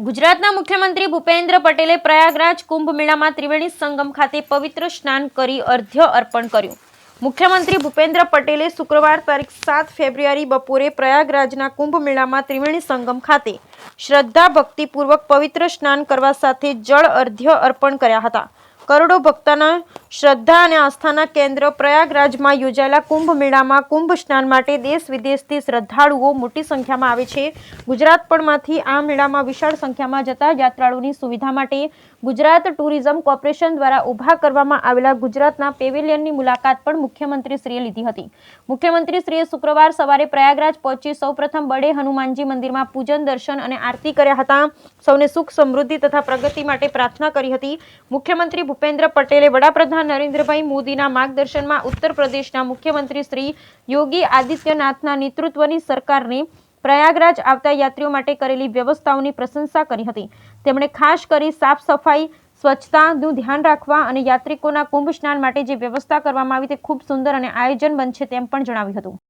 ગુજરાતના મુખ્યમંત્રી ભૂપેન્દ્ર પટેલે પ્રયાગરાજ કુંભ મેળામાં ત્રિવેણી સંગમ ખાતે પવિત્ર સ્નાન કરી અર્ધ્ય અર્પણ કર્યું. મુખ્યમંત્રી ભૂપેન્દ્ર પટેલે શુક્રવાર તારીખ સાત ફેબ્રુઆરી બપોરે પ્રયાગરાજના કુંભ મેળામાં ત્રિવેણી સંગમ ખાતે શ્રદ્ધા ભક્તિપૂર્વક પવિત્ર સ્નાન કરવા સાથે જળ અર્ધ્ય અર્પણ કર્યા હતા. કરોડો ભક્તના શ્રદ્ધા અને આસ્થાના કેન્દ્ર પ્રયાગરાજમાં યોજાયેલા કુંભ મેળામાં કુંભ સ્નાન માટે દેશ વિદેશથી શ્રદ્ધાળુઓ મોટી સંખ્યામાં આવે છે. ગુજરાત પણમાંથી આ મેળામાં વિશાળ સંખ્યામાં જતા યાત્રાળુઓની સુવિધા માટે ગુજરાત ટુરિઝમ કોર્પોરેશન દ્વારા ઊભા કરવામાં આવેલા ગુજરાતના પેવેલિયનની મુલાકાત પણ મુખ્યમંત્રીશ્રીએ લીધી હતી. મુખ્યમંત્રીશ્રીએ શુક્રવાર સવારે પ્રયાગરાજ પહોંચી સૌપ્રથમ બડે હનુમાનજી મંદિરમાં પૂજન, દર્શન અને આરતી કર્યા હતા. સૌને સુખ સમૃદ્ધિ તથા પ્રગતિ માટે પ્રાર્થના કરી હતી. મુખ્યમંત્રી ભૂપેન્દ્ર પટેલે વડાપ્રધાન નરેન્દ્રભાઈ મોદીના માર્ગદર્શનમાં ઉત્તર પ્રદેશના મુખ્યમંત્રી શ્રી યોગી આદિત્યનાથના નેતૃત્વની સરકારને પ્રયાગરાજ આવતા યાત્રીઓ માટે કરેલી વ્યવસ્થાઓની પ્રશંસા કરી હતી. તેમણે ખાસ કરી સાફ સફાઈ, સ્વચ્છતાનું ધ્યાન રાખવા અને યાત્રિકોના કુંભ સ્નાન માટે જે વ્યવસ્થા કરવામાં આવી તે ખૂબ સુંદર અને આયોજન બનશે તેમ પણ જણાવ્યું હતું.